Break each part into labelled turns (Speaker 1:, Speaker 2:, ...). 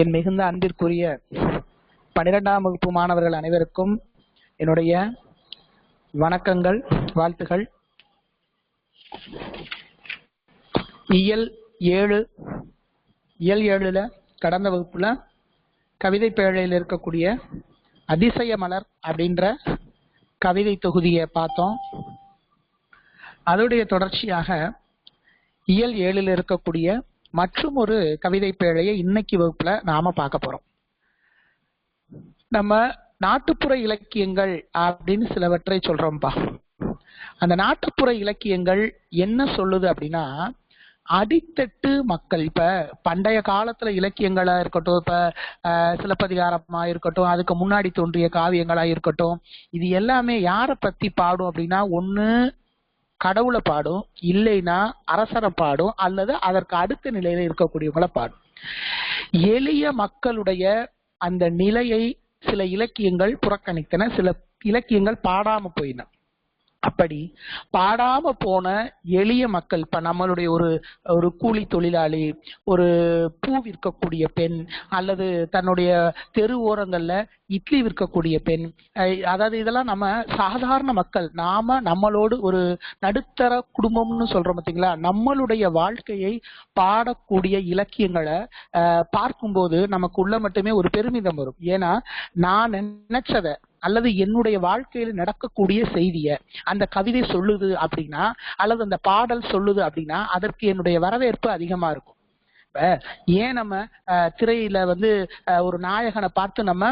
Speaker 1: என் மிகுந்த அன்பிற்குரிய பனிரெண்டாம் வகுப்பு மாணவர்கள் அனைவருக்கும் என்னுடைய வணக்கங்கள் வாழ்த்துகள். இயல் ஏழு இயல் ஏழுல கடந்த வகுப்புல கவிதை பேழையில் இருக்கக்கூடிய அதிசய மலர் அப்படின்ற கவிதை தொகுதியை பார்த்தோம். அதோடைய தொடர்ச்சியாக இயல் ஏழில் இருக்கக்கூடிய மற்றும் ஒரு கவிதை பேழையை இன்னைக்கு வகுப்புல நாம பார்க்க போறோம். நம்ம நாட்டுப்புற இலக்கியங்கள் அப்படின்னு சிலவற்றை சொல்றோம்ப்பா அந்த நாட்டுப்புற இலக்கியங்கள் என்ன சொல்லுது அப்படின்னா அடித்தட்டு மக்கள் இப்ப பண்டைய காலத்துல இலக்கியங்களா இருக்கட்டும் இப்ப சிலப்பதிகாரமா இருக்கட்டும் அதுக்கு முன்னாடி தோன்றிய காவியங்களா இருக்கட்டும் இது எல்லாமே யாரை பத்தி பாடும் அப்படின்னா ஒண்ணு கடவுளை பாடும் இல்லைன்னா அரசரை பாடும் அல்லது அதற்கு அடுத்த நிலையில இருக்கக்கூடியவங்கள பாடும். எளிய மக்களுடைய அந்த நிலையை சில இலக்கியங்கள் புறக்கணித்தன சில இலக்கியங்கள் பாடாம போயின. அப்படி பாடாம போன எளிய மக்கள் இப்ப நம்மளுடைய ஒரு ஒரு கூலி தொழிலாளி ஒரு பூ விற்கக்கூடிய பெண் அல்லது தன்னுடைய தெரு ஓரங்கள்ல இட்லி விற்கக்கூடிய பெண் அதாவது இதெல்லாம் நம்ம சாதாரண மக்கள் நாம நம்மளோடு ஒரு நடுத்தர குடும்பம்னு சொல்றோம் பாத்தீங்களா? நம்மளுடைய வாழ்க்கையை பாடக்கூடிய இலக்கியங்களை பார்க்கும்போது பார்க்கும்போது நமக்குள்ள மட்டுமே ஒரு பெருமிதம் வரும். ஏன்னா நான் நினைச்சத அல்லது என்னுடைய வாழ்க்கையில் நடக்கக்கூடிய செய்தியை அந்த கவிதை சொல்லுது அப்படின்னா அல்லது அந்த பாடல் சொல்லுது அப்படின்னா அதற்கு என்னுடைய வரவேற்பு அதிகமா இருக்கும். ஏன் நம்ம திரையில் திரையில வந்து ஒரு நாயகனை பார்த்து நம்ம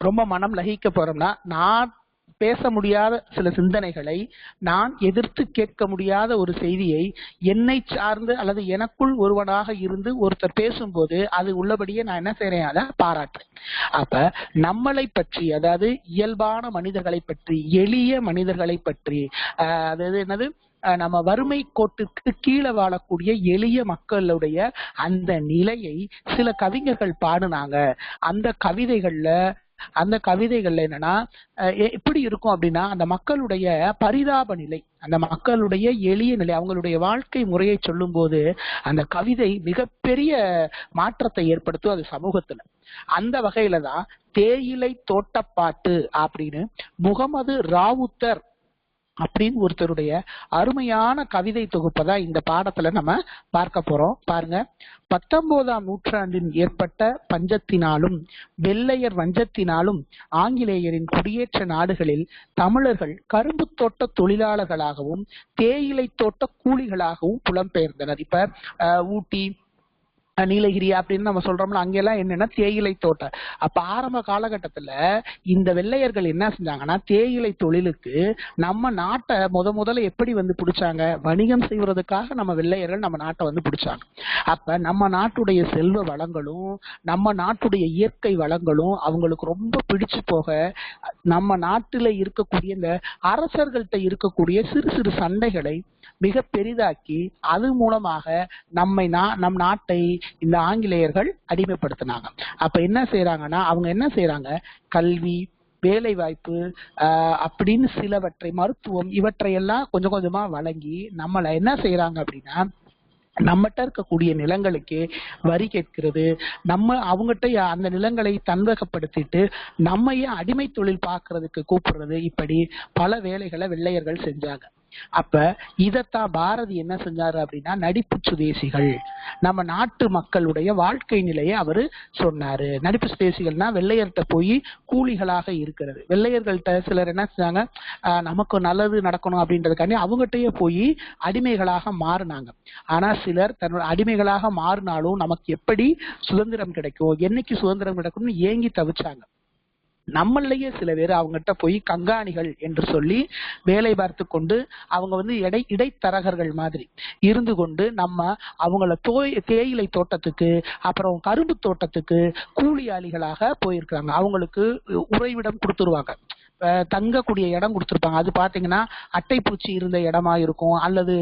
Speaker 1: ரொம்ப மனம் லகிக்க போறோம்னா நான் பேச முடியாத சில சிந்தனைகளை நான் எதிர்த்து கேட்க முடியாத ஒரு செய்தியை என்னை சார்ந்து அல்லது எனக்குள் ஒருவனாக இருந்து ஒருத்தர் பேசும்போது அது உள்ளபடியே நான் என்ன செய்றேன்? அதை பாராட்டுறேன். அப்ப நம்மளை பற்றி அதாவது இயல்பான மனிதர்களை பற்றி எளிய மனிதர்களை பற்றி ஆஹ் அதாவது என்னது? ஆஹ் நம்ம வறுமை கோட்டுக்கு கீழே வாழக்கூடிய எளிய மக்களுடைய அந்த நிலையை சில கவிஞர்கள் பாடுனாங்க. அந்த கவிதைகள்ல அந்த கவிதைகள்ல என்னன்னா அஹ் எப்படி இருக்கும் அப்படின்னா அந்த மக்களுடைய பரிதாப நிலை அந்த மக்களுடைய எளிய நிலை அவங்களுடைய வாழ்க்கை முறையை சொல்லும்போது அந்த கவிதை மிகப்பெரிய மாற்றத்தை ஏற்படுத்தும் அது சமூகத்துல. அந்த வகையில தான் தேயிலை தோட்டப்பாட்டு அப்படின்னு முகமது ராவுத்தர் அப்படின்னு ஒருத்தருடைய அருமையான கவிதை தொகுப்பை தான் இந்த பாடத்துல நம்ம பார்க்க போறோம். பாருங்க. பத்தொன்பதாம் நூற்றாண்டில் ஏற்பட்ட பஞ்சத்தினாலும் வெள்ளையர் வஞ்சத்தினாலும் ஆங்கிலேயரின் குடியேற்ற நாடுகளில் தமிழர்கள் கரும்பு தோட்ட தொழிலாளர்களாகவும் தேயிலை தோட்ட கூலிகளாகவும் புலம்பெயர்ந்தனர் இப்ப ஊட்டி நீலகிரி அப்படின்னு நம்ம சொல்றோம்ல அங்கெல்லாம் என்னன்னா தேயிலை தோட்டம். அப்ப ஆரம்ப காலகட்டத்துல இந்த வெள்ளையர்கள் என்ன செஞ்சாங்கன்னா தேயிலை தொழிலுக்கு நம்ம நாட்டை முத முதல்ல எப்படி வந்து பிடிச்சாங்க? வணிகம் செய்வதற்காக நம்ம வெள்ளையர்கள் நம்ம நாட்டை வந்து பிடிச்சாங்க. அப்ப நம்ம நாட்டுடைய செல்வ வளங்களும் நம்ம நாட்டுடைய இயற்கை வளங்களும் அவங்களுக்கு ரொம்ப பிடிச்சு போக நம்ம நாட்டுல இருக்கக்கூடிய இந்த அரசர்கள்ட்ட இருக்கக்கூடிய சிறு சிறு சண்டைகளை மிக பெரிதாக்கி அது மூலமாக நம்மை நம் நாட்டை இந்த ஆங்கிலேயர்கள் அடிமைப்படுத்தினாங்க. அப்ப என்ன செய்யறாங்கன்னா அவங்க என்ன செய்யறாங்க கல்வி வேலை வாய்ப்பு அப்படின்னு சிலவற்றை மருத்துவம் இவற்றையெல்லாம் கொஞ்சம் கொஞ்சமா வழங்கி நம்மளை என்ன செய்யறாங்க அப்படின்னா நம்மகிட்ட இருக்கக்கூடிய நிலங்களுக்கு வரி கேட்கிறது. நம்ம அவங்ககிட்ட அந்த நிலங்களை தன்வகப்படுத்திட்டு நம்மையே அடிமை தொழில் பார்க்கறதுக்கு கூப்பிடுறது? இப்படி பல வேலைகளை வெள்ளையர்கள் செஞ்சாங்க. அப்ப இதத்தான் பாரதி என்ன செஞ்சாரு அப்படின்னா நடிப்பு சுதேசிகள். நம்ம நாட்டு மக்களுடைய வாழ்க்கை நிலையை அவரு சொன்னாரு. நடிப்பு சுதேசிகள்னா வெள்ளையர்கிட்ட போய் கூலிகளாக இருக்கிறது. வெள்ளையர்கள்ட்ட சிலர் என்ன செஞ்சாங்க ஆஹ் நமக்கு நல்லது நடக்கணும் அப்படின்றதுக்காண்டி அவங்ககிட்டயே போய் அடிமைகளாக மாறினாங்க. ஆனா சிலர் தன்னோட அடிமைகளாக மாறினாலும் நமக்கு எப்படி சுதந்திரம் கிடைக்கும் என்னைக்கு சுதந்திரம் கிடைக்கும்னு ஏங்கி தவிச்சாங்க. நம்மளையே சில பேர் அவங்ககிட்ட போய் கங்காணிகள் என்று சொல்லி வேலை பார்த்து கொண்டு அவங்க வந்து இடை இடைத்தரகர்கள் மாதிரி இருந்து கொண்டு நம்ம அவங்கள தோய் தேயிலை தோட்டத்துக்கு அப்புறம் கரும்பு தோட்டத்துக்கு கூலியாளிகளாக போயிருக்காங்க அவங்களுக்கு உறைவிடம் கொடுத்துருவாங்க. தங்கக்கூடிய இடம் கொடுத்துருப்பாங்க. அது பாத்தீங்கன்னா அட்டைப்பூச்சி இருந்த இடமா இருக்கும். அல்லது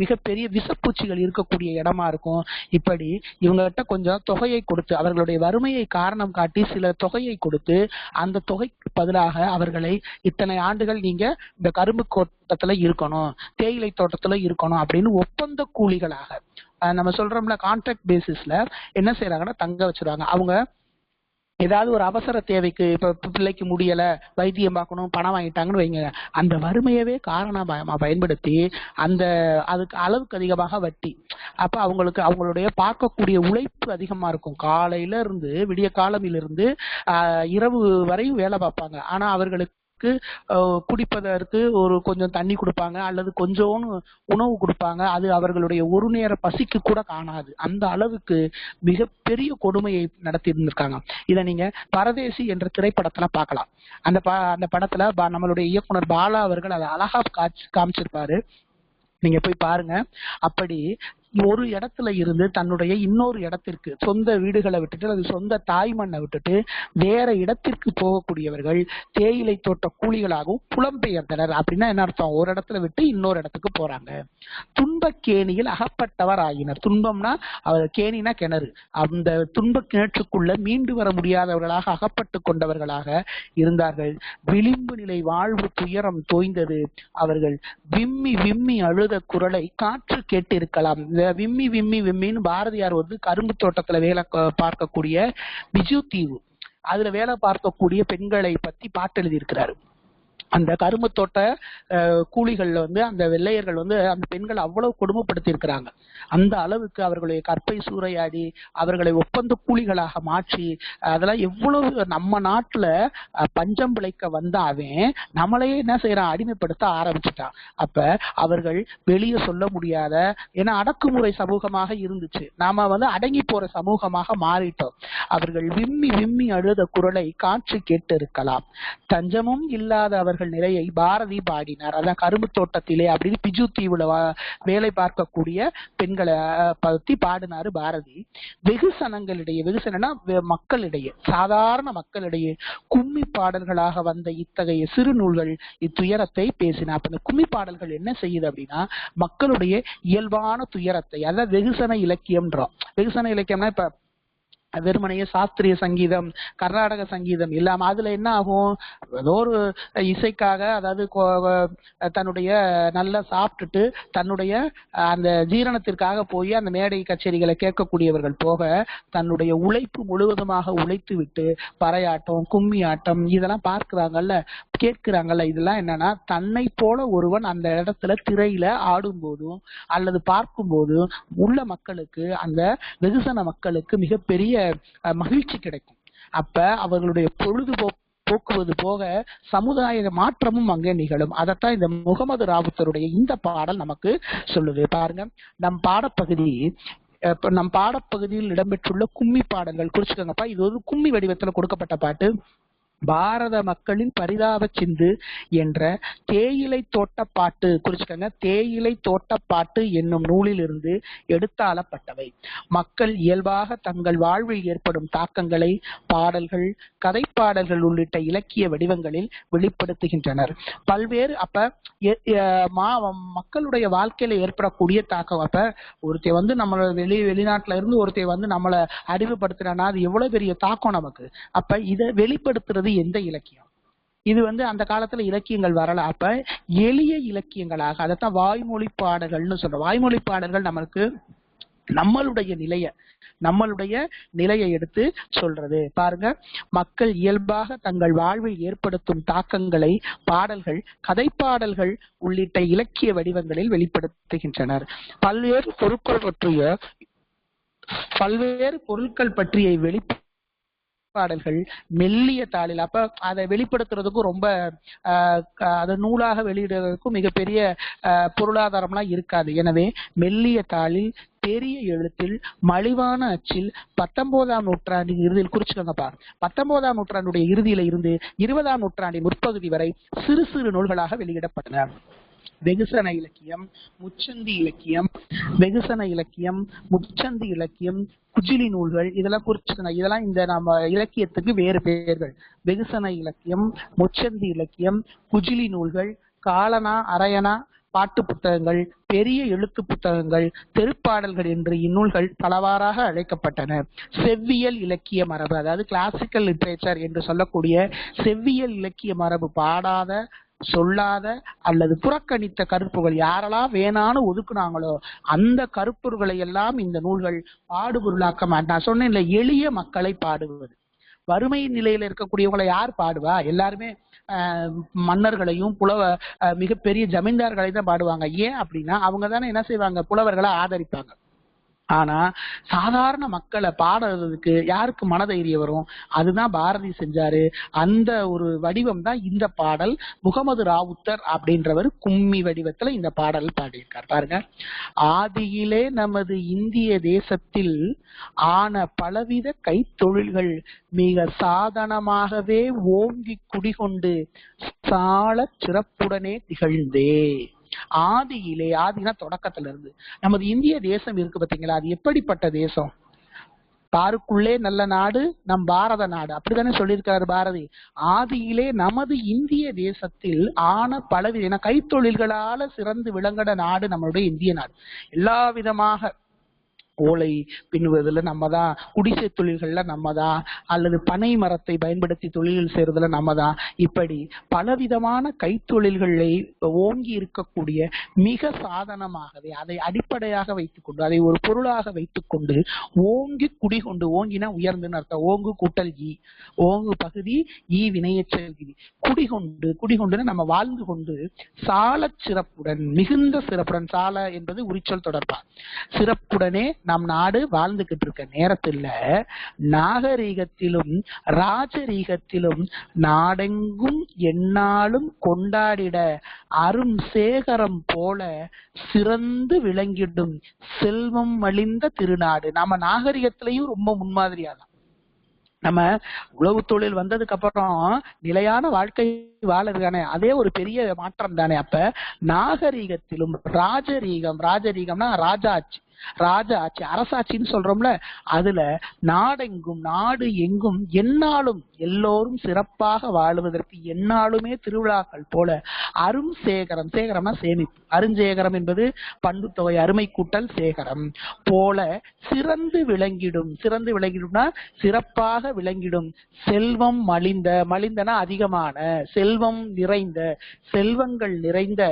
Speaker 1: மிகப்பெரிய விஷப்பூச்சிகள் இருக்கக்கூடிய இடமா இருக்கும். இப்படி இவங்ககிட்ட கொஞ்சம் தொகையை கொடுத்து அவர்களுடைய வறுமையை காரணம் காட்டி சில தொகை தொகையை கொடுத்து அந்த தொகைக்கு பதிலாக அவர்களை இத்தனை ஆண்டுகள் நீங்க இந்த கரும்பு தோட்டத்துல இருக்கணும் தேயிலை தோட்டத்துல இருக்கணும் அப்படின்னு ஒப்பந்த கூலிகளாக நம்ம சொல்றோம்ல கான்ட்ராக்ட் பேசிஸ்ல என்ன செய்யறாங்கன்னா தங்க வச்சிருவாங்க. அவங்க ஏதாவது ஒரு அவசர தேவைக்கு இப்போ பிள்ளைக்கு முடியலை வைத்தியம் பார்க்கணும் பணம் வாங்கிட்டாங்கன்னு வைங்க. அந்த வறுமையவே காரணமாக பயன்படுத்தி அந்த அதுக்கு அளவுக்கு அதிகமாக வட்டி. அப்போ அவங்களுக்கு அவங்களுடைய பார்க்கக்கூடிய உழைப்பு அதிகமா இருக்கும். காலையில இருந்து விடிய காலமிலிருந்து ஆஹ், இரவு வரையும் வேலை பார்ப்பாங்க. ஆனா அவர்களுக்கு ஆஹ், குடிப்பதற்கு ஒரு கொஞ்சம் தண்ணி கொடுப்பாங்க அல்லது கொஞ்சம் உணவு கொடுப்பாங்க அது அவர்களுடைய ஒரு நேர பசிக்கு கூட காணாது. அந்த அளவுக்கு மிகப்பெரிய கொடுமையை நடத்தி இருந்திருக்காங்க இதை நீங்க பரதேசி என்ற திரைப்படத்துல பார்க்கலாம். அந்த ப அந்த படத்துல பா- நம்மளுடைய இயக்குனர் பாலா அவர்கள் அதை அழகா காட்சி காமிச்சிருப்பாரு. நீங்க போய் பாருங்க. அப்படி ஒரு இடத்துல இருந்து தன்னுடைய இன்னொரு இடத்திற்கு சொந்த வீடுகளை விட்டுட்டு அல்லது சொந்த தாய் மண்ணை விட்டுட்டு வேற இடத்திற்கு போகக்கூடியவர்கள் தேயிலை தோட்ட கூலிகளாகவும் புலம்பெயர்ந்தனர் அப்படின்னா என்ன அர்த்தம்? ஒரு இடத்துல விட்டு இன்னொரு இடத்துக்கு போறாங்க. துன்பக்கேணியில் அகப்பட்டவர் ஆகினர் துன்பம்னா அவர் கேணினா கிணறு. அந்த துன்ப கிணற்றுக்குள்ள மீண்டு வர முடியாதவர்களாக அகப்பட்டு கொண்டவர்களாக இருந்தார்கள். விளிம்பு நிலை வாழ்வு துயரம் தோய்ந்தது. அவர்கள் விம்மி விம்மி அழுத குரலை காற்று கேட்டிருக்கலாம். விம்மி விம்மி விம்மின்னு பாரதியார் வந்து கரும்பு தோட்டத்துல வேலை பார்க்கக்கூடிய பிஜு தீவு. அதுல வேலை பார்க்கக்கூடிய பெண்களை பத்தி பாட்டு எழுதியிருக்கிறாரு. அந்த கரும்பு தோட்ட கூலிகள்ல வந்து அந்த வெள்ளையர்கள் வந்து அந்த பெண்களை அவ்வளவு கொடுமைப்படுத்தி இருக்கிறாங்க அந்த அளவுக்கு அவர்களுடைய கற்பை சூறையாடி அவர்களை ஒப்பந்த கூலிகளாக மாற்றி அதெல்லாம் எவ்வளவு நம்ம நாட்டுல பஞ்சம் பிழைக்க வந்த அவன் நம்மளையே என்ன செய்யறான்? அடிமைப்படுத்த ஆரம்பிச்சுட்டான். அப்ப அவர்கள் வெளியே சொல்ல முடியாத ஏன்னா அடக்குமுறை சமூகமாக இருந்துச்சு. நாம வந்து அடங்கி போற சமூகமாக மாறிட்டோம். அவர்கள் விம்மி விம்மி அழுத குரலை காற்று கேட்டு இருக்கலாம் தஞ்சமும் இல்லாத அவர்கள் நிலையை பாரதி பாடினார். அதான் கரும்பு தோட்டத்திலே அப்படின்னு பிஜு தீவுல வேலை பார்க்கக்கூடிய பெண்களை பத்தி பாடினாரு பாரதி. வெகுசனங்களிடையே வெகுசனா வெ- மக்களிடையே சாதாரண மக்களிடையே கும்மி பாடல்களாக வந்த இத்தகைய சிறு நூல்கள் இத்துயரத்தை பேசின. அப்ப இந்த கும்மி பாடல்கள் என்ன செய்யுது அப்படின்னா மக்களுடைய இயல்பான துயரத்தை அதாவது வெகுசன இலக்கியம்ன்றோம். வெகுசன இலக்கியம்னா இப்ப வெறுமனையே சாஸ்திரிய சங்கீதம் கர்நாடக சங்கீதம் இல்லாம அதுல என்ன ஆகும்? ஏதோ ஒரு இசைக்காக அதாவது தன்னுடைய நல்லா சாப்பிட்டுட்டு தன்னுடைய அந்த ஜீரணத்திற்காக போய் அந்த மேடை கச்சேரிகளை கேட்கக்கூடியவர்கள் போக தன்னுடைய உழைப்பு முழுவதுமாக உழைத்து விட்டு பறையாட்டம் கும்மி ஆட்டம் இதெல்லாம் பார்க்கிறாங்கல்ல கேட்கிறாங்கல்ல. இதெல்லாம் என்னன்னா தன்னை போல ஒருவன் அந்த இடத்துல திரையில ஆடும்போதும் அல்லது பார்க்கும்போதும் உள்ள மக்களுக்கு அந்த வெகுசன மக்களுக்கு மிகப்பெரிய மகிழ்ச்சி கிடைக்கும். அப்ப அவர்களுடைய பொழுதுபோ போக்குவது போக சமுதாய மாற்றமும் அங்கே நிகழும். அதைத்தான் இந்த முகமது ராவுத்தருடைய இந்த பாடல் நமக்கு சொல்லுது. பாருங்க நம் பாடப்பகுதி நம் பாடப்பகுதியில் இடம்பெற்றுள்ள கும்மி பாடல்கள் குறிச்சுக்கோங்கப்பா. இது ஒரு கும்மி வடிவத்துல கொடுக்கப்பட்ட பாட்டு. பாரத மக்களின் பரிதாப சிந்து என்ற தேயிலை தோட்டப்பாட்டு குறிச்சுக்கங்க தேயிலை தோட்டப்பாட்டு என்னும் நூலிலிருந்து எடுத்தாளப்பட்டவை. மக்கள் இயல்பாக தங்கள் வாழ்வில் ஏற்படும் தாக்கங்களை பாடல்கள் கதைப்பாடல்கள் உள்ளிட்ட இலக்கிய வடிவங்களில் வெளிப்படுத்துகின்றனர். பல்வேறு அப்ப எ- மக்களுடைய வாழ்க்கையில ஏற்படக்கூடிய தாக்கம். அப்ப ஒருத்தர் வந்து நம்மள வெளி வெளிநாட்டுல இருந்து ஒருத்தர் வந்து நம்மளை அறிவுப்படுத்துறானா அது எவ்வளவு பெரிய தாக்கம் நமக்கு. அப்ப இதை வெளிப்படுத்துறது அது எந்த இலக்கியம்? இது வந்து அந்த காலத்துல இலக்கியங்கள் வரல. அப்ப எளிய இலக்கியங்களாக அதைத்தான் வாய்மொழி பாடல்கள்னு சொல்றோம். வாய்மொழி பாடல்கள் நமக்கு நம்மளுடைய நிலைய நம்மளுடைய நிலையை எடுத்து சொல்றது. பாருங்க மக்கள் இயல்பாக தங்கள் வாழ்வில் ஏற்படுத்தும் தாக்கங்களை பாடல்கள் கதைப்பாடல்கள் உள்ளிட்ட இலக்கிய வடிவங்களில் வெளிப்படுத்துகின்றனர். பல்வேறு பொருட்கள் பற்றிய பல்வேறு பொருட்கள் பற்றிய வெளிப்ப பாடல்கள் மெல்லிய தாளில். அப்ப அதை வெளிப்படுத்துறதுக்கும் ரொம்ப அதை நூலாக வெளியிடுறதுக்கும் மிகப்பெரிய பொருளாதாரம்லாம் இருக்காது. எனவே மெல்லிய தாளில் பெரிய எழுத்தில் மலிவான அச்சில் பத்தொன்பதாம் நூற்றாண்டின் இறுதியில் குறிச்சுக்கோங்கப்பா பத்தொன்பதாம் நூற்றாண்டுடைய இறுதியில இருந்து இருபதாம் நூற்றாண்டின் முற்பகுதி வரை சிறு சிறு நூல்களாக வெளியிடப்பட்டன. வெகுசன இலக்கியம் முச்சந்தி இலக்கியம் வெகுசன இலக்கியம் முச்சந்தி இலக்கியம் குஜிலி நூல்கள் இதெல்லாம் குறிச்சுக்கணும் இதெல்லாம் இந்த நம்ம இலக்கியத்துக்கு வேறு பெயர்கள். வெகுசன இலக்கியம் முச்சந்தி இலக்கியம் குஜிலி நூல்கள் காலனா அரையனா பாட்டு புத்தகங்கள் பெரிய எழுத்து புத்தகங்கள் தெருப்பாடல்கள் என்று இந்நூல்கள் பலவாறாக அழைக்கப்பட்டன. செவ்வியல் இலக்கிய மரபு அதாவது கிளாசிக்கல் லிட்ரேச்சர் என்று சொல்லக்கூடிய செவ்வியல் இலக்கிய மரபு பாடாத சொல்லாத அல்லது புறக்கணித்த கருப்புகள் யாரெல்லாம் வேணான்னு ஒதுக்குனாங்களோ அந்த கருப்பொருள்களை எல்லாம் இந்த நூல்கள் பாடுபொருளாக்க மாட்டான் நான் இல்லை எளிய மக்களை பாடுவது. வறுமை நிலையில இருக்கக்கூடியவங்களை யார் பாடுவா? எல்லாருமே மன்னர்களையும் புலவ மிகப்பெரிய ஜமீன்தார்களை தான் பாடுவாங்க. ஏன் அப்படின்னா அவங்க தானே என்ன செய்வாங்க? புலவர்களை ஆதரிப்பாங்க. ஆனா சாதாரண மக்களை பாடுறதுக்கு யாருக்கு மனதைரியம் வரும்? அதுதான் பாரதி செஞ்சாரு. அந்த ஒரு வடிவம் தான் இந்த பாடல் முகமது ராவுத்தர் அப்படின்றவர் கும்மி வடிவத்துல இந்த பாடல் பாடியிருக்கார். பாருங்க. ஆதியிலே நமது இந்திய தேசத்தில் ஆன பலவித கைத்தொழில்கள் மிக சாதனமாகவே ஓங்கி குடிகொண்டு சால சிறப்புடனே திகழ்ந்தே. ஆதியிலே ஆதினா தொடக்கத்துல இருந்து நமது இந்திய தேசம் இருக்கு பாத்தீங்களா அது எப்படிப்பட்ட தேசம்? பாருக்குள்ளே நல்ல நாடு நம் பாரத நாடு. அப்படித்தானே சொல்லியிருக்கிறார் பாரதி. ஆதியிலே நமது இந்திய தேசத்தில் ஆன பலவித கைத்தொழில்களால சிறந்து விளங்கட நாடு நம்மளுடைய இந்திய நாடு. எல்லா விதமாக ஓலை பின்னுவதில் நம்ம தான் குடிசை தொழில்கள்ல நம்ம தான் அல்லது பனை மரத்தை பயன்படுத்தி தொழில்கள் செய்யறதுல நம்ம தான் இப்படி பலவிதமான கைத்தொழில்களை ஓங்கி இருக்கக்கூடிய மிக சாதனமாகவே அதை அடிப்படையாக வைத்துக்கொண்டு அதை ஒரு பொருளாக வைத்துக்கொண்டு ஓங்கி குடிகொண்டு ஓங்கினா உயர்ந்துன்னு அர்த்தம். ஓங்கு கூட்டல் ஈ ஓங்கு பகுதி ஈ வினையச்சல் விதி குடிகொண்டு குடிகொண்டுன்னு நம்ம வாழ்ந்து கொண்டு சால சிறப்புடன் மிகுந்த சிறப்புடன் சால என்பது உரிச்சொல் தொடர்பா. சிறப்புடனே நம் நாடு வாழ்ந்துகிட்டு இருக்க நேரத்துல நாகரீகத்திலும் ராஜரீகத்திலும் நாடெங்கும் எந்நாளும் கொண்டாடிட அரும் சேகரம் போல சிறந்து விளங்கிடும் செல்வம் மலிந்த திருநாடு. நம்ம நாகரிகத்திலையும் ரொம்ப முன்மாதிரியாதான். நம்ம உழவு தொழில் வந்ததுக்கு அப்புறம் நிலையான வாழ்க்கை வாழறதுதானே? அதே ஒரு பெரிய மாற்றம் தானே அப்ப? நாகரீகத்திலும் ராஜரீகம் ராஜரீகம்னா ராஜாட்சி ராஜ ஆட்சி அரசாட்சின்னு சொல்றோம்ல அதுல நாடெங்கும் நாடு எங்கும் எந்நாளும் எல்லோரும் சிறப்பாக வாழுவதற்கு எந்நாளுமே திருவிழாக்கள் போல அரும் சேகரம் சேகரம்னா சேமிப்பு. அருஞ்சேகரம் என்பது பண்பு தொகை அருமை கூட்டல் சேகரம் போல சிறந்து விளங்கிடும். சிறந்து விளங்கிடும்னா சிறப்பாக விளங்கிடும். செல்வம் மலிந்த மலிந்தனா அதிகமான செல்வம் நிறைந்த செல்வங்கள் நிறைந்த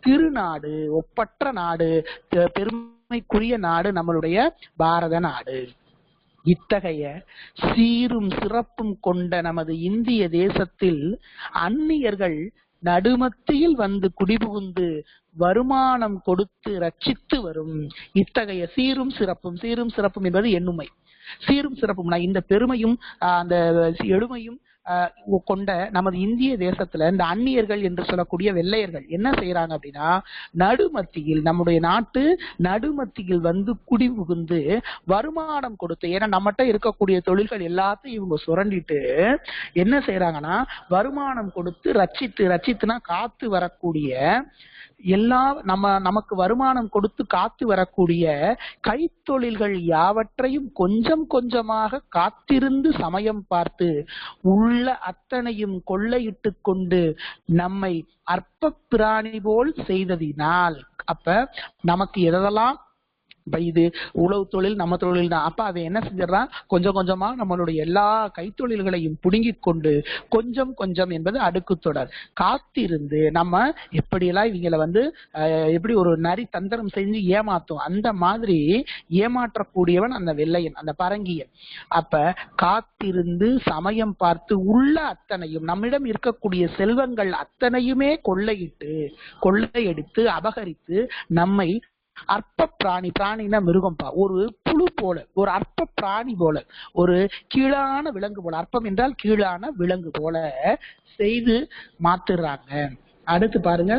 Speaker 1: திருநாடு ஒப்பற்ற நாடு பெ- பெருமைக்குரிய நாடு நம்மளுடைய பாரத நாடு. இத்தகைய சீரும் சிறப்பும் கொண்ட நமது இந்திய தேசத்தில் அந்நியர்கள் நடுமத்தியில் வந்து குடிபுகுந்து வருமானம் கொடுத்து ரட்சித்து வரும். இத்தகைய சீரும் சிறப்பும் சீரும் சிறப்பும் என்பது எண்ணுமை. சீரும் சிறப்பும்னா இந்த பெருமையும் ஆஹ், அந்த எழுமையும் கொண்ட நமது இந்திய தேசத்துல இந்த அந்நியர்கள் என்று சொல்லக்கூடிய வெள்ளையர்கள் என்ன செய்யறாங்க அப்படின்னா நடுமத்தியில் நம்முடைய நாட்டு நடுமத்தியில் வந்து குடிபுகுந்து வருமானம் கொடுத்து ஏன்னா நம்மகிட்ட இருக்கக்கூடிய தொழில்கள் எல்லாத்தையும் இவங்க சுரண்டிட்டு என்ன செய்யறாங்கன்னா வருமானம் கொடுத்து ரச்சித்து ரச்சித்துனா காத்து வரக்கூடிய எல்லா நம்ம நமக்கு வருமானம் கொடுத்து காத்து வரக்கூடிய கைத்தொழில்கள் யாவற்றையும் கொஞ்சம் கொஞ்சமாக காத்திருந்து சமயம் பார்த்து உள்ள அத்தனையும் கொள்ளையிட்டு கொண்டு நம்மை அற்ப பிராணி போல் செய்ததினால் அப்ப நமக்கு எதெல்லாம் இது உழவு தொழில் நம்ம தொழில் தான். அப்ப அதை என்ன செஞ்சிடறான் கொஞ்சம் கொஞ்சமா நம்மளுடைய எல்லா கைத்தொழில்களையும் புடுங்கிக் கொண்டு கொஞ்சம் கொஞ்சம் என்பது அடுக்கு தொடர். காத்திருந்து நம்ம எப்படியெல்லாம் இவங்களை வந்து எப்படி ஒரு நரி தந்திரம் செஞ்சு ஏமாத்தும் அந்த மாதிரி ஏமாற்றக்கூடியவன் அந்த வெள்ளையன் அந்த பரங்கியன். அப்ப காத்திருந்து சமயம் பார்த்து உள்ள அத்தனையும் நம்மிடம் இருக்கக்கூடிய செல்வங்கள் அத்தனையுமே கொள்ளையிட்டு கொள்ளையடித்து அபகரித்து நம்மை அற்ப பிராணி பிராணினா மிருகம்பா. ஒரு புழு போல ஒரு அற்ப பிராணி போல ஒரு கீழான விலங்கு போல அற்பம் என்றால் கீழான விலங்கு போல செய்து மாத்துறாங்க. அடுத்து பாருங்க.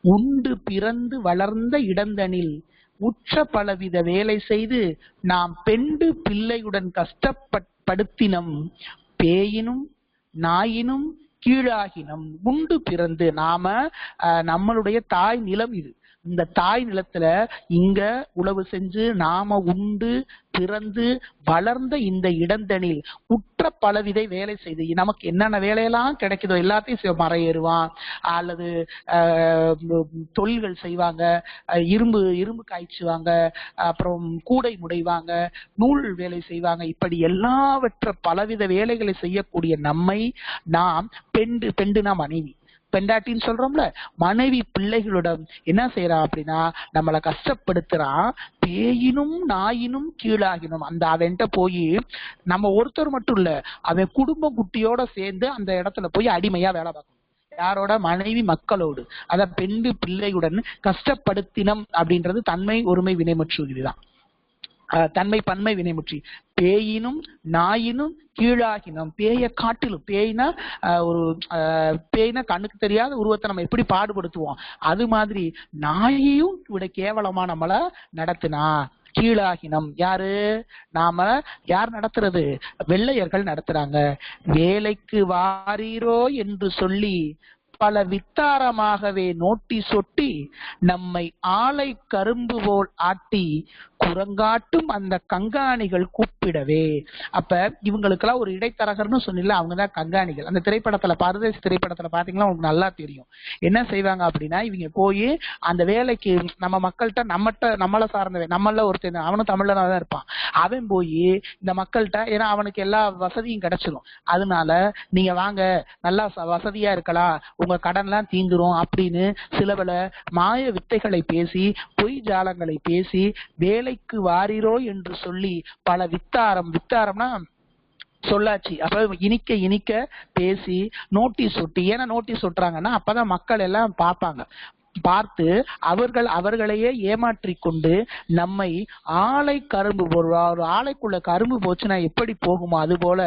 Speaker 1: உண்டு பிறந்து வளர்ந்த இடந்தனில் உற்ற பலவித வேலை செய்து நாம் பெண்டு பிள்ளையுடன் கஷ்டப்படுத்தினம் பேயினும் நாயினும் கீழாகினம் உண்டு பிறந்து நாம அஹ், நம்மளுடைய தாய் நிலம் இது. இந்த தாய் நிலத்துல இங்க உழவு செஞ்சு நாம உண்டு பிறந்து வளர்ந்த இந்த இடந்தனில் உற்ற பலவிதை வேலை செய்து நமக்கு என்னென்ன வேலையெல்லாம் கிடைக்குதோ எல்லாத்தையும் செய்வோம். மரம் ஏறுவான் அல்லது தொழில்கள் செய்வாங்க இரும்பு இரும்பு காய்ச்சுவாங்க அப்புறம் கூடை முடைவாங்க நூல் வேலை செய்வாங்க இப்படி எல்லாவற்ற பலவித வேலைகளை செய்யக்கூடிய நம்மை நாம் பெண்டு பெண்டுனா மனைவி பெண்டாட்டின்னு சொல்றோம்ல மனைவி பிள்ளைகளிடம் என்ன செய்யறான் அப்படின்னா நம்மளை கஷ்டப்படுத்துறான் பேயினும் நாயினும் கீழாகினும். அந்த அவன்கிட்ட போய் நம்ம ஒருத்தர் மட்டும் இல்ல அவன் குடும்ப குட்டியோட சேர்ந்து அந்த இடத்துல போய் அடிமையா வேலை பார்க்கணும். யாரோட? மனைவி மக்களோடு. அத பெண்டு பிள்ளையுடன் கஷ்டப்படுத்தினம் அப்படின்றது தன்மை ஒருமை வினைமுற்று தன்மை பன்மை வினைமுற்றி பேயினும் நாயினும் கீழாகினும். பேய காட்டிலும் பேய்னா அஹ், ஒரு பேய்னா கண்ணுக்கு தெரியாத உருவத்தை நம்ம எப்படி பாடுபடுத்துவோம்? அது மாதிரி நாயையும் விட கேவலமா நம்மள நடத்தினா கீழாகினம். யாரு? நாம யார் நடத்துறது? வெள்ளையர்கள் நடத்துறாங்க. வேலைக்கு வாரீரோ என்று சொல்லி பல வித்தாரமாகவே நோட்டி சொட்டி நம்மை ஆலை கரும்பு போல் ஆட்டி குரங்காட்டும் அந்த கங்காணிகள் கூப்பிடவே. அப்ப இவங்களுக்கெல்லாம் ஒரு இடைத்தரகர்னு சொன்னில அவங்கதான் கங்காணிகள். அந்த திரைப்படத்துல பரதேசி திரைப்படத்துல பாத்தீங்கன்னா உங்களுக்கு நல்லா தெரியும். என்ன செய்வாங்க அப்படின்னா இவங்க போய் அந்த வேலைக்கு நம்ம மக்கள்கிட்ட நம்மகிட்ட நம்மள சார்ந்தவன் நம்மள ஒருத்தன் அவனும் தமிழ்ல தான் இருப்பான். அவன் போய் இந்த மக்கள்கிட்ட ஏன்னா அவனுக்கு எல்லா வசதியும் கிடைச்சிடும் அதனால நீங்க வாங்க நல்லா வசதியா இருக்கலாம். உங்க கடன்லாம் தீந்துரும் அப்படின்னு சில பல மாய வித்தைகளை பேசி பொய் ஜாலங்களை பேசி வேலைக்கு வாரிரோ என்று சொல்லி பல வித்தாரம் வித்தாரம்னா சொல்லாச்சு. அப்ப இனிக்க இனிக்க பேசி நோட்டீஸ் ஒட்டி ஏன்னா நோட்டீஸ் ஒட்டுறாங்கன்னா அப்பதான் மக்கள் எல்லாம் பார்ப்பாங்க. பார்த்து அவர்கள் அவர்களையே ஏமாற்றி கொண்டு நம்மை ஆலை கரும்பு ஒரு ஒரு ஆலைக்குள்ள கரும்பு போச்சுன்னா எப்படி போகுமோ அது போல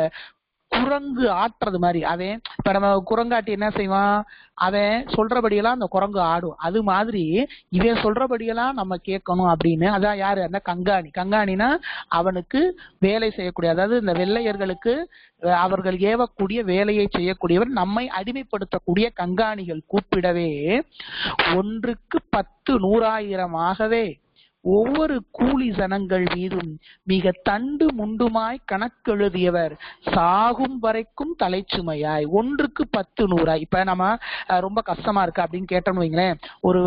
Speaker 1: குரங்கு ஆட்டுறது மாதிரி. அவன் இப்ப நம்ம குரங்காட்டி என்ன செய்வான்? அவன் சொல்றபடியெல்லாம் அந்த குரங்கு ஆடும். அது மாதிரி இவன் சொல்றபடியெல்லாம் நம்ம கேட்கணும் அப்படின்னு. அதான் யாரு? அந்த கங்காணி. கங்காணினா அவனுக்கு வேலை செய்யக்கூடிய அதாவது இந்த வெள்ளையர்களுக்கு அவர்கள் ஏவக்கூடிய வேலையை செய்யக்கூடியவர் நம்மை அடிமைப்படுத்தக்கூடிய கங்காணிகள் கூப்பிடவே ஒன்றுக்கு பத்து நூறாயிரமாகவே ஒவ்வொரு கூலி ஜனங்கள் மீதும் மிக தண்டு முண்டுமாய் கணக்கெழுதியவர் சாகும் வரைக்கும் தலைச்சுமையாய் ஒன்றுக்கு பத்து நூறாய். இப்ப நம்ம அஹ், ரொம்ப கஷ்டமா இருக்கு அப்படின்னு கேட்டோம்னு வைங்களேன். ஒரு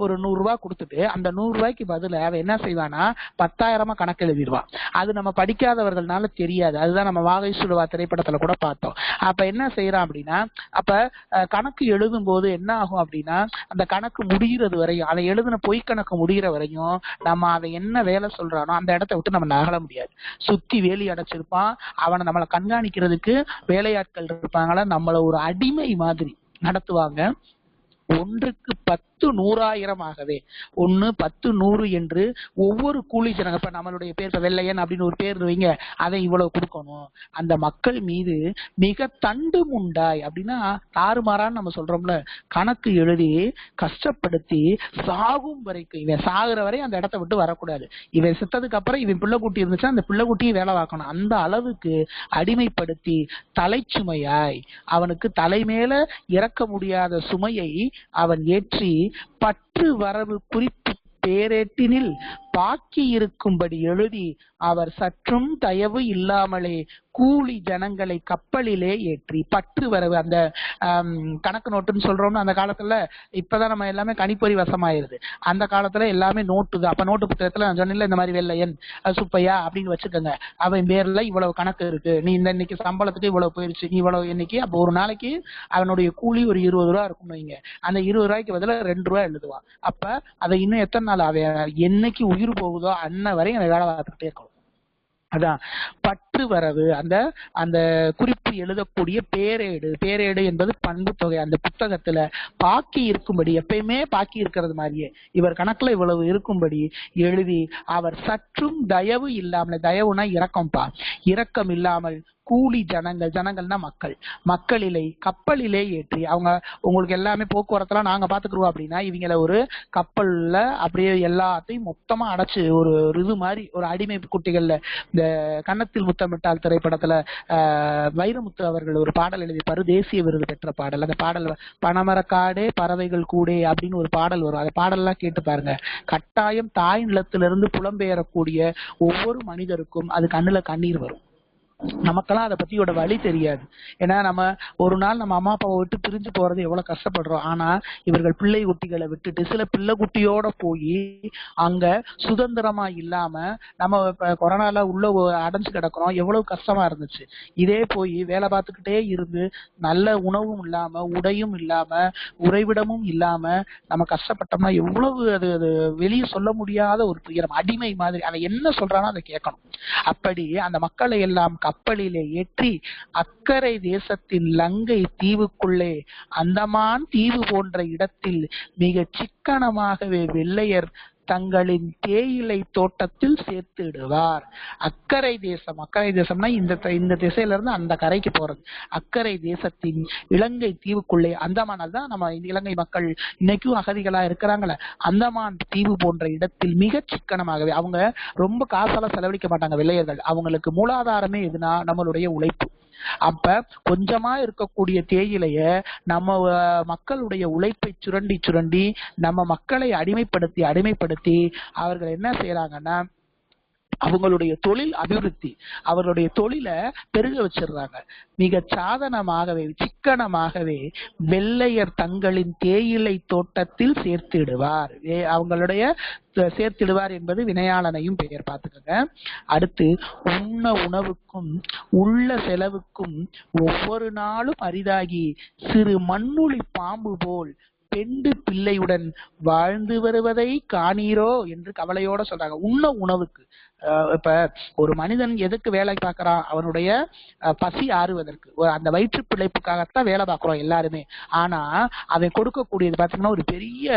Speaker 1: ஒரு நூறு ரூபாய் கொடுத்துட்டு அந்த நூறு ரூபாய்க்கு பதில அவன் என்ன செய்வானா பத்தாயிரமா கணக்கு எழுதிடுவான் அது நம்ம படிக்காதவர்கள்னால தெரியாது. அதுதான் நம்ம வாகை சுடுவா திரைப்படத்துல கூட பார்த்தோம். அப்ப என்ன செய்யறான் அப்படின்னா அப்ப அஹ், கணக்கு எழுதும் போது என்ன ஆகும் அப்படின்னா அந்த கணக்கு முடிகிறது வரையும் அதை எழுதின பொய் கணக்கு முடிகிற வரையும் நம்ம அவன் என்ன வேலை சொல்றானோ அந்த இடத்த விட்டு நம்ம நகல முடியாது. சுத்தி வேலி அடைச்சிருப்பான். அவனை நம்மளை கண்காணிக்கிறதுக்கு வேலையாட்கள் இருப்பாங்களா? நம்மள ஒரு அடிமை மாதிரி நடத்துவாங்க. ஒன்றுக்கு பத்து பத்து நூறாயிரமாகவே. ஒன்று பத்து நூறு என்று ஒவ்வொரு கூலி ஜனங்க இப்போ நம்மளுடைய பேர் இப்போ வெள்ளையன் அப்படின்னு ஒரு பேர் வைங்க அதை இவ்வளவு கொடுக்கணும். அந்த மக்கள் மீது மிக தண்டு முண்டாய் அப்படின்னா தாறுமாறான்னு நம்ம சொல்றோம்ல கணக்கு எழுதி கஷ்டப்படுத்தி சாகும் வரைக்கும் இவன் சாகுற வரை அந்த இடத்த விட்டு வரக்கூடாது. இவன் செத்ததுக்கு அப்புறம் இவன் பிள்ளை குட்டி இருந்துச்சுன்னா அந்த பிள்ளை குட்டியும் வேலை பார்க்கணும். அந்த அளவுக்கு அடிமைப்படுத்தி தலைச்சுமையாய் அவனுக்கு தலைமேல இறக்க முடியாத சுமையை அவன் ஏற்றி பற்று வரவு குறிப்பு பேரேட்டினில் பாக்கி இருக்கும்படி எழுதி அவர் சற்றும் தயவு இல்லாமலே கூலி ஜனங்களை கப்பலிலே ஏற்றி பற்று வரவு. அந்த கணக்கு நோட்டுன்னு சொல்றோம்னா அந்த காலத்துல இப்பதான் நம்ம எல்லாமே கணிப்பொறி வசமாயிருது. அந்த காலத்துல எல்லாமே நோட்டு தான். அப்ப நோட்டு புத்தகத்துல நான் சொன்னேன்ல இந்த மாதிரி வெள்ளையன் சுப்பையா அப்படின்னு வச்சுக்கோங்க. அவன் பேர்ல இவ்வளவு கணக்கு இருக்கு. நீ இந்த இன்னைக்கு சம்பளத்துக்கு இவ்வளவு போயிருச்சு. நீ இவ்வளவு இன்னைக்கு அப்போ ஒரு நாளைக்கு அவனுடைய கூலி ஒரு இருபது ரூபா இருக்கும் வைங்க. அந்த இருபது ரூபாய்க்கு பதில ரெண்டு ரூபா எழுதுவான். அப்ப அதை இன்னும் எத்தனை நாள் அவன் என்னைக்கு உயிர் போகுதோ அன்ன வரையும் அந்த வேலை பார்த்துக்கிட்டே இருக்கணும். அதான். பற்று வரவு அந்த அந்த குறிப்பு எழுதக்கூடிய பேரேடு பேரேடு என்பது பண்பு தொகை. அந்த புத்தகத்துல பாக்கி இருக்கும்படி எப்பயுமே பாக்கி இருக்கிறது மாதிரியே. இவர் கணக்குல இவ்வளவு இருக்கும்படி எழுதி அவர் சற்றும் தயவு இல்லாமல் தயவுனா இரக்கம்பா இரக்கம் இல்லாமல் கூலி ஜனங்கள் ஜனங்கள்னா மக்கள். மக்களிலே கப்பலிலே ஏற்றி அவங்க உங்களுக்கு எல்லாமே போக்குவரத்துலாம் நாங்க பாத்துக்குருவோம் அப்படின்னா இவங்கள ஒரு கப்பல்ல அப்படியே எல்லாத்தையும் மொத்தமா அடைச்சு ஒரு இது மாதிரி ஒரு அடிமை குட்டிகள்ல இந்த கன்னத்தில் முத்தமிட்டால் திரைப்படத்துல வைரமுத்து அவர்கள் ஒரு பாடல் எழுதியிருப்பாரு தேசிய விருது பெற்ற பாடல். அந்த பாடல் பனமரக்காடே பறவைகள் கூடே அப்படின்னு ஒரு பாடல் வரும். அந்த பாடல்லாம் கேட்டு பாருங்க. கட்டாயம் தாய் நிலத்திலிருந்து புலம்பெயரக்கூடிய ஒவ்வொரு மனிதருக்கும் அது கண்ணுல கண்ணீர் வரும். நமக்கெல்லாம் அதை பத்தியோட வழி தெரியாது. ஏன்னா நம்ம ஒரு நாள் நம்ம அம்மா அப்பாவை விட்டு பிரிஞ்சு போறது எவ்வளவு கஷ்டப்படுறோம். ஆனா இவர்கள் பிள்ளை குட்டிகளை விட்டுட்டு சில பிள்ளை குட்டியோட போய் அங்க சுதந்திரமா இல்லாம நம்ம கொரோனால உள்ள அடைஞ்சு கிடக்குறோம். எவ்வளவு கஷ்டமா இருந்துச்சு. இதே போய் வேலை பார்த்துக்கிட்டே இருந்து நல்ல உணவும் இல்லாம உடையும் இல்லாம உறைவிடமும் இல்லாம நம்ம கஷ்டப்பட்டோம்னா எவ்வளவு அது அது வெளியே சொல்ல முடியாத ஒரு துயரம் அடிமை மாதிரி. அவன் என்ன சொல்றானோ அதை கேட்கணும். அப்படி அந்த மக்களை எல்லாம் கப்பலிலே ஏற்றி அக்கரை தேசத்தின் லங்கை தீவுக்குள்ளே அந்தமான் தீவு போன்ற இடத்தில் மிக சிக்கனமாகவே வெள்ளையர் தங்களின் தேயிலை தோட்டத்தில் சேர்த்துடுவார். அக்கரை தேசம் அக்கரை தேசம்னா இந்த த- இந்த திசையில இருந்து அந்த கரைக்கு போறது. அக்கரை தேசத்தின் இலங்கை தீவுக்குள்ளே அந்தமான் தான் நம்ம இலங்கை மக்கள் இன்னைக்கும் அகதிகளா இருக்கிறாங்களே அந்தமான் தீவு போன்ற இடத்தில் மிக சிக்கனமாகவே அவங்க ரொம்ப காசெல்லாம் செலவழிக்க மாட்டாங்க வெள்ளையர்கள் அவங்களுக்கு மூலாதாரமே எதுனா நம்மளுடைய உழைப்பு. அப்ப கொஞ்சமா இருக்கக்கூடிய தேயிலைய நம்ம மக்களுடைய உழைப்பை சுரண்டி சுரண்டி நம்ம மக்களை அடிமைப்படுத்தி அடிமைப்படுத்தி அவர்கள் என்ன செய்யறாங்கன்னா அவங்களுடைய தொழில் அபிவிருத்தி அவர்களுடைய தொழிலை பெருக வச்சிடுறாங்க. மிக சாதனமாகவே சிக்கனமாகவே வெள்ளையர் தங்களின் தேயிலை தோட்டத்தில் சேர்த்திடுவார். அவங்களுடைய சேர்த்திடுவார் என்பது வினையாளனையும் பெயர் பார்த்துக்கோங்க. அடுத்து உண்ண உணவுக்கும் உள்ள செலவுக்கும் ஒவ்வொரு நாளும் அரிதாகி சிறு மண்ணுளி பாம்பு போல் பெண்டு பிள்ளையுடன் வாழ்ந்து வருவதை காணீரோ என்று கவலையோட சொல்றாங்க. உண்ண உணவுக்கு இப்ப ஒரு மனிதன் எதுக்கு வேலை பார்க்கறான் அவனுடைய பசி ஆறுவதற்கு. அந்த வயிற்று பிழைப்புக்காகத்தான் வேலை பார்க்கறோம் எல்லாருமே. ஆனா அவன் கொடுக்கக்கூடியது பாத்தீங்கன்னா ஒரு பெரிய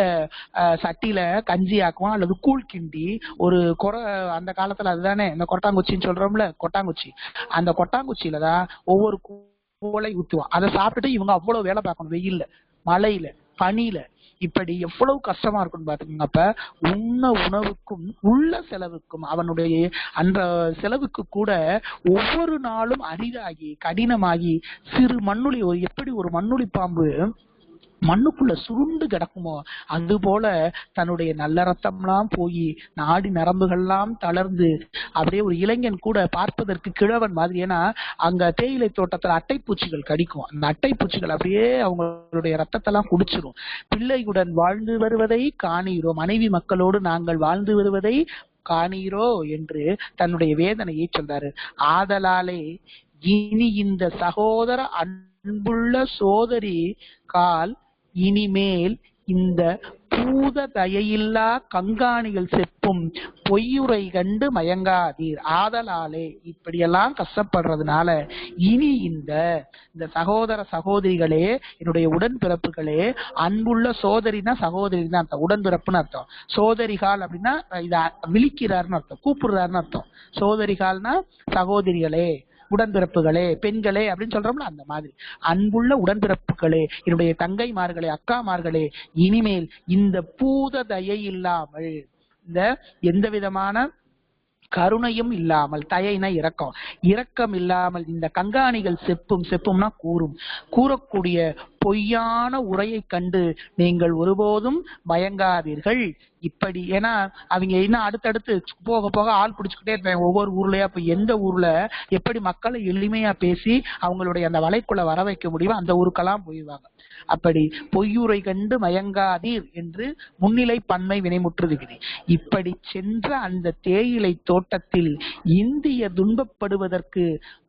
Speaker 1: சட்டியில கஞ்சி ஆக்குவான் அல்லது கூழ் கிண்டி ஒரு கொர அந்த காலத்துல அதுதானே இந்த கொட்டாங்குச்சின்னு சொல்றோம்ல கொட்டாங்குச்சி. அந்த கொட்டாங்குச்சியில தான் ஒவ்வொரு கூலை ஊத்துவான். அதை சாப்பிட்டுட்டு இவங்க அவ்வளவு வேலை பார்க்கணும். வெயில்ல மழையில. பணியில. இப்படி எவ்வளவு கஷ்டமா இருக்கும்னு பாத்துக்கோங்க அப்ப உண்ண உணவுக்கும் உள்ள செலவுக்கும் அவனுடைய அந்த செலவுக்கு கூட ஒவ்வொரு நாளும் அரிதாகி கடினமாகி சிறு மண்ணுளி ஒரு எப்படி ஒரு மண்ணுளி பாம்பு மண்ணுக்குள்ள சுருண்டு கிடக்குமோ அது போல தன்னுடைய நல்ல ரத்தம்லாம் போய் நாடி நரம்புகள்லாம் தளர்ந்து அப்படியே ஒரு இளைஞன் கூட பார்ப்பதற்கு கிழவன் மாதிரி. ஏன்னா அங்க தேயிலை தோட்டத்துல அட்டைப்பூச்சிகள் கடிக்கும். அந்த அட்டைப்பூச்சிகள் அப்படியே அவங்களுடைய ரத்தத்தெல்லாம் குடிச்சிரும். பிள்ளையுடன் வாழ்ந்து வருவதை காணீரோ? மனைவி மக்களோடு நாங்கள் வாழ்ந்து வருவதை காணீரோ? என்று தன்னுடைய வேதனையை சொல்றாரு. ஆதலாலே இனி இந்த சகோதர அன்புள்ள சோதரி கால் இனிமேல் இந்த பூத தயையில்லா கங்காணிகள் செப்பும் பொய்யுரை கண்டு மயங்காதீர். ஆதலாலே இப்படியெல்லாம் கஷ்டப்படுறதுனால இனி இந்த இந்த சகோதர சகோதரிகளே என்னுடைய உடன்பிறப்புகளே அன்புள்ள சோதரினா சகோதரி தான் அர்த்தம். உடன்பிறப்புன்னு அர்த்தம். சோதரிகால் அப்படின்னா இத விழிக்கிறாருன்னு அர்த்தம். கூப்பிடுறாருன்னு அர்த்தம். சோதரிகால்னா சகோதரிகளே. உடன்பிறப்புகளே பெண்களே அப்படின்னு சொல்றோம்ல அந்த மாதிரி. அன்புள்ள உடன்பிறப்புகளே என்னுடைய தங்கைமார்களே அக்காமார்களே இனிமேல் இந்த பூத தயை இல்லாமல் இந்த எந்த விதமான கருணையும் இல்லாமல் தயைனா இரக்கம் இரக்கம் இல்லாமல் இந்த கங்காணிகள் செப்பும் செப்பும்னா கூறும். கூறக்கூடிய பொய்யான உரையை கண்டு நீங்கள் ஒருபோதும் பயங்காதீர்கள். இப்படி ஏன்னா அவங்க என்ன அடுத்தடுத்து போக போக ஆள் பிடிச்சுக்கிட்டே இருப்பாங்க. ஒவ்வொரு ஊர்லயா இப்ப எந்த ஊர்ல எப்படி மக்களை எளிமையா பேசி அவங்களுடைய அந்த வலைக்குள்ள வர வைக்க முடியுமோ அந்த ஊருக்கெல்லாம் போயிடுவாங்க. அப்படி பொய்யுரை கண்டு மயங்காதீர் என்று முன்னிலை பன்மை வினைமுற்றுகிறது. இப்படி சென்ற அந்த தேயிலை தோட்டத்தில் இந்திய துன்பப்படுவதற்கு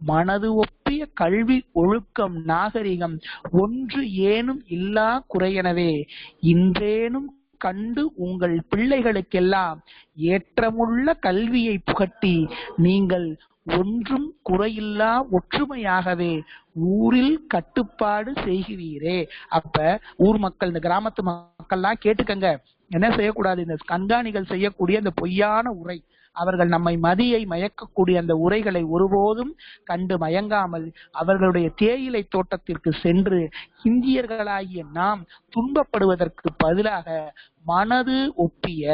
Speaker 1: மனது ஒப்பிய கல்வி ஒழுக்கம் நாகரிகம் ஒன்று ஏனும் இல்லா குறையனவே. இன்றேனும் கண்டு உங்கள் பிள்ளைகளுக்கெல்லாம் ஏற்றமுள்ள கல்வியை புகட்டி நீங்கள் ஒன்றும் குறையில்லா ஒற்றுமையாகவே ஊரில் கட்டுப்பாடு செய்கிறீரே. அப்ப ஊர் மக்கள் இந்த கிராமத்து மக்கள்லாம் கேட்டுக்கங்க. என்ன செய்யக்கூடாது? இந்த கண்காணிகள் செய்யக்கூடிய அந்த பொய்யான உரை. அவர்கள் நம்மை மதியை மயக்கக்கூடிய அந்த உரைகளை ஒருபோதும் கண்டு மயங்காமல் அவர்களுடைய தேயிலை தோட்டத்திற்கு சென்று இந்தியர்களாகிய நாம் துன்பப்படுவதற்கு பதிலாக மனது ஒப்பிய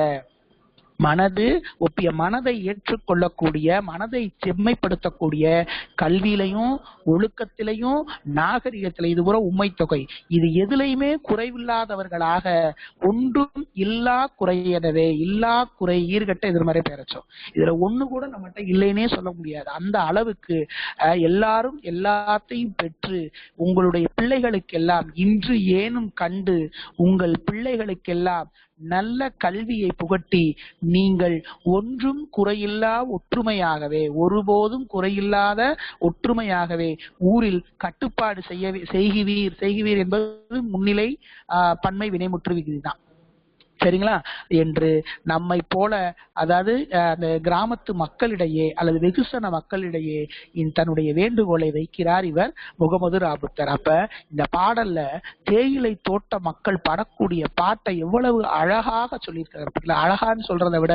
Speaker 1: மனது ஒப்பிய மனதை ஏற்றுக்கொள்ளக்கூடிய மனதை செம்மைப்படுத்தக்கூடிய கல்வியிலையும் ஒழுக்கத்திலையும் நாகரிகத்திலையும் இது பூரா உண்மை தொகை. இது எதுலையுமே குறைவில்லாதவர்களாக ஒன்றும் இல்லா குறையனவே இல்லா குறை ஈர்கட்ட எதிர்மறை பேரச்சோம் இதுல ஒண்ணு கூட நம்மகிட்ட இல்லைன்னே சொல்ல முடியாது. அந்த அளவுக்கு அஹ், எல்லாரும் எல்லாத்தையும் பெற்று உங்களுடைய பிள்ளைகளுக்கெல்லாம் இன்று ஏனும் கண்டு உங்கள் பிள்ளைகளுக்கெல்லாம் நல்ல கல்வியை புகட்டி நீங்கள் ஒன்றும் குறையில்லா ஒற்றுமையாகவே ஒருபோதும் குறையில்லாத ஒற்றுமையாகவே ஊரில் கட்டுப்பாடு செய்ய செய்கிறீர் செய்குவீர் என்பது முன்னிலை ஆஹ், பன்மை வினைமுற்று விகுதி தான். சரிங்களா? என்று நம்மை போல அதாவது அந்த கிராமத்து மக்களிடையே அல்லது வெகுசன மக்களிடையே தன்னுடைய வேண்டுகோளை வைக்கிறார் இவர் முகமது ராபுத்தர். அப்ப இந்த பாடல்ல தேயிலை தோட்ட மக்கள் படக்கூடிய பாட்டை எவ்வளவு அழகாக சொல்லியிருக்காரு அழகான்னு சொல்றதை விட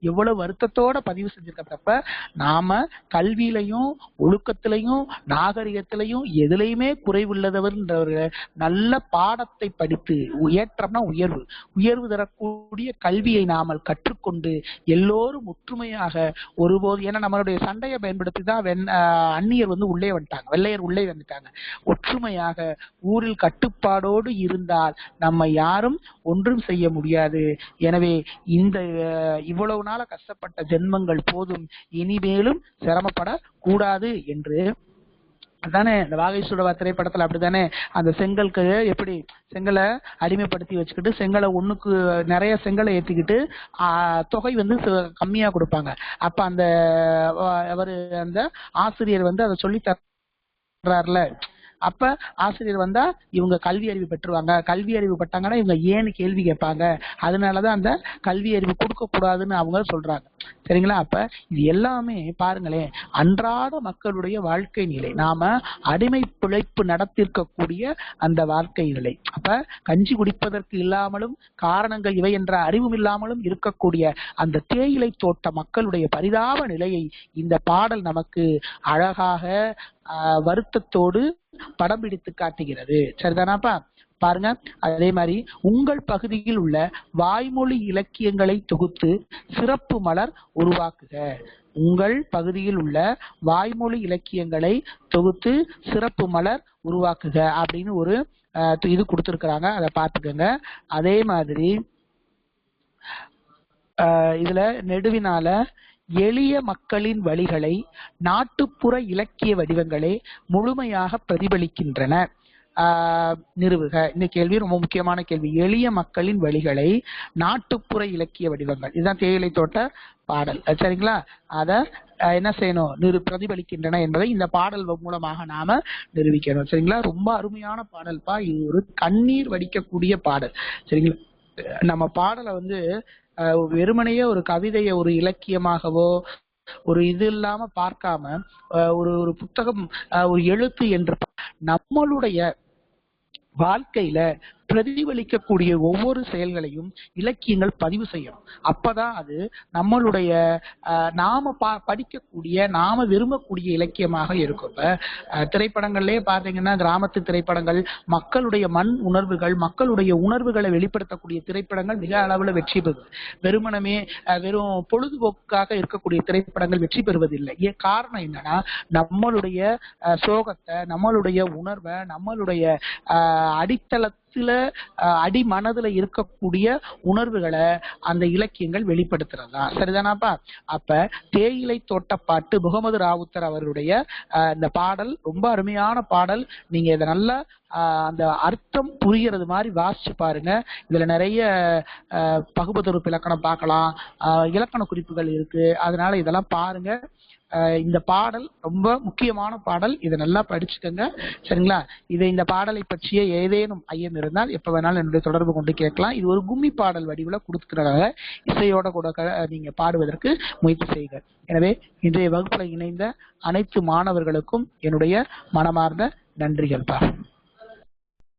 Speaker 1: எவ்வளவு வருத்தத்தோட பதிவு செஞ்சிருக்கிறப்ப நாம கல்வியிலையும் ஒழுக்கத்திலையும் நாகரிகத்திலையும் எதுலையுமே குறைவுள்ளதவர்ன்ற நல்ல பாடத்தை படித்து ஏற்றம்னா உயர்வு. உயர்வு தர தரக்கூடிய கல்வியை நாமல் கற்றுக்கொண்டு எல்லோரும் ஒற்றுமையாக ஒருபோது ஏன்னா நம்மளுடைய சண்டையை பயன்படுத்தி தான் வெண் அந்நியர் வந்து உள்ளே வந்துட்டாங்க. வெள்ளையர் உள்ளே வந்துட்டாங்க. ஒற்றுமையாக ஊரில் கட்டுப்பாடோடு இருந்தால் நம்ம யாரும் ஒன்றும் செய்ய முடியாது. எனவே இந்த இவ்வளவு நாள கஷ்டப்பட்ட ஜென்மங்கள் போதும். இனிமேலும் சிரமப்படக்கூடாது என்று அதானே இந்த வாகேஷோட திரைப்படத்துல அப்படித்தானே அந்த செங்கலுக்கு எப்படி செங்கலை அடிமைப்படுத்தி வச்சுக்கிட்டு செங்கலை ஒண்ணுக்கு நிறைய செங்கலை ஏத்திக்கிட்டு தொகை வந்து கம்மியா கொடுப்பாங்க. அப்ப அந்த அவரு அந்த ஆசிரியர் வந்து அதை சொல்லி தர்றாருல. அப்ப ஆசிரியர் வந்தா இவங்க கல்வி அறிவு பெற்றுவாங்க. கல்வி அறிவு பட்டாங்கன்னா இவங்க ஏன்னு கேள்வி கேட்பாங்க. அதனாலதான் அந்த கல்வி அறிவு கொடுக்க கூடாதுன்னு அவங்க சொல்றாங்க. சரிங்களா? அப்ப இது எல்லாமே பாருங்களேன் அன்றாட மக்களுடைய வாழ்க்கை நிலை. நாம அடிமை பிழைப்பு நடத்திருக்கக்கூடிய அந்த வாழ்க்கை நிலை. அப்ப கஞ்சி குடிப்பதற்கு இல்லாமலும் காரணங்கள் இவை என்ற அறிவும் இல்லாமலும் இருக்கக்கூடிய அந்த தேயிலை தோட்ட மக்களுடைய பரிதாப நிலையை இந்த பாடல் நமக்கு அழகாக வருத்தத்தோடு படம் பிடித்து காட்டுகிறது. சரிதானாப்பா? பாருங்க. அதே மாதிரி உங்கள் பகுதியில் உள்ள வாய்மொழி இலக்கியங்களை தொகுத்து சிறப்பு மலர் உருவாக்குக. உங்கள் பகுதியில் உள்ள வாய்மொழி இலக்கியங்களை தொகுத்து சிறப்பு மலர் உருவாக்குக அப்படின்னு ஒரு இது கொடுத்துருக்குறாங்க. அதை பார்த்துக்கோங்க. அதே மாதிரி இதில் இதுல நெடுவினால எளிய மக்களின் வழிகளை நாட்டுப்புற இலக்கிய வடிவங்களே முழுமையாக பிரதிபலிக்கின்றன. நிறுவுக. இந்த கேள்வி ரொம்ப முக்கியமான கேள்வி. எளிய மக்களின் வழிகளை நாட்டுப்புற இலக்கிய வடிவங்கள். இதுதான் தேயிலை தோட்ட பாடல். சரிங்களா? அத என்ன செய்யணும்? நிறு பிரதிபலிக்கின்றன என்பதை இந்த பாடல் மூலமாக நாம நிரூபிக்கணும். சரிங்களா? ரொம்ப அருமையான பாடல்பா இது ஒரு கண்ணீர் வடிக்கக்கூடிய பாடல். சரிங்களா? நம்ம பாடலை வந்து வெறுமனையே ஒரு கவிதையை ஒரு இலக்கியமாகவோ ஒரு இது இல்லாம பார்க்காம ஒரு ஒரு புத்தகம் ஒரு எழுத்து என்று நம்மளுடைய வாழ்க்கையில பிரதிபலிக்கக்கூடிய ஒவ்வொரு செயல்களையும் இலக்கியங்கள் பதிவு செய்யணும். அப்பதான் அது நம்மளுடைய நாம பா- படிக்கக்கூடிய நாம விரும்பக்கூடிய இலக்கியமாக இருக்கும். இப்ப திரைப்படங்கள்லயே பாத்தீங்கன்னா கிராமத்து திரைப்படங்கள் மக்களுடைய மண் உணர்வுகள் மக்களுடைய உணர்வுகளை வெளிப்படுத்தக்கூடிய திரைப்படங்கள் மிக அளவுல வெற்றி பெறுது. வெறுமனமே வெறும் பொழுதுபோக்காக இருக்கக்கூடிய திரைப்படங்கள் வெற்றி பெறுவதில்லை. ஏன் காரணம் என்னன்னா நம்மளுடைய சோகத்தை நம்மளுடைய உணர்வை நம்மளுடைய அடித்தளத்தை அடித்தளத்துல அடி மனதுல இருக்கக்கூடிய உணர்வுகளை அந்த இலக்கியங்கள் வெளிப்படுத்துறதா? சரிதானாப்பா? அப்ப தேயிலை தோட்டப்பாட்டு முகமது ராவுத்தர் அவருடைய இந்த பாடல் ரொம்ப அருமையான பாடல். நீங்க இதை நல்லா அந்த அர்த்தம் புரியறது மாதிரி வாசிச்சு பாருங்க. இதுல நிறைய ஆஹ் பகுபதொருப்பு இலக்கணம் பார்க்கலாம். இலக்கண குறிப்புகள் இருக்கு. அதனால இதெல்லாம் பாருங்க. இந்த பாடல் ரொம்ப முக்கியமான பாடல். இதை நல்லா படிச்சுக்கோங்க. சரிங்களா? இது இந்த பாடலை பற்றிய ஏதேனும் ஐயம் இருந்தால் எப்ப வேணாலும் என்னுடைய தொடர்பு கொண்டு கேட்கலாம். இது ஒரு கும்மி பாடல் வடிவில் கொடுத்துக்கிறதாக இசையோட கூட நீங்க பாடுவதற்கு முயற்சி செய்க. எனவே இன்றைய வகுப்புல இணைந்த அனைத்து மாணவர்களுக்கும் என்னுடைய மனமார்ந்த நன்றிகள் நன்றிகள்ப்பா.